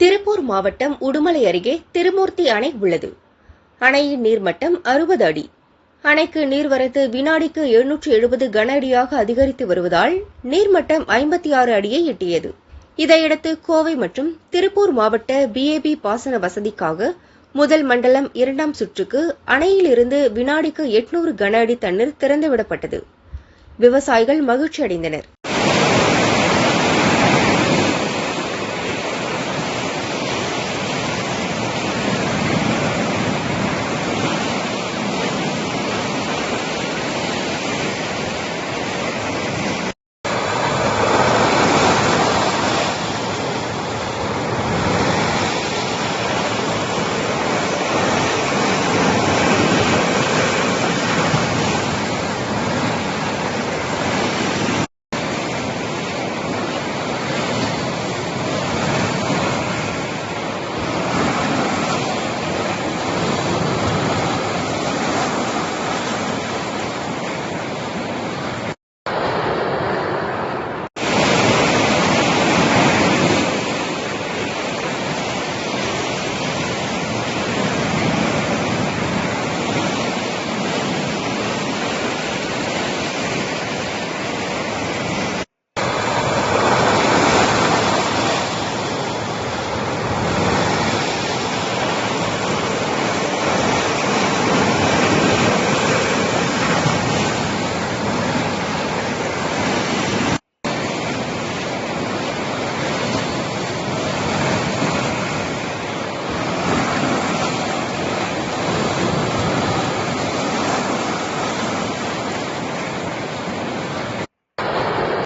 திருப்பூர் மாவட்டம் உடுமலை அருகே திருமூர்த்தி அணை உள்ளது. அணையின் நீர்மட்டம் அறுபது அடி. அணைக்கு நீர்வரத்து வினாடிக்கு எழுநூற்று எழுபது கன அடியாக அதிகரித்து வருவதால் நீர்மட்டம் ஐம்பத்தி ஆறு அடியை எட்டியது. இதையடுத்து கோவை மற்றும் திருப்பூர் மாவட்ட பிஏபி பாசன வசதிக்காக முதல் மண்டலம் இரண்டாம் சுற்றுக்கு அணையிலிருந்து வினாடிக்கு எட்நூறு கன அடி தண்ணீர் திறந்துவிடப்பட்டது. விவசாயிகள் மகிழ்ச்சி அடைந்தனர்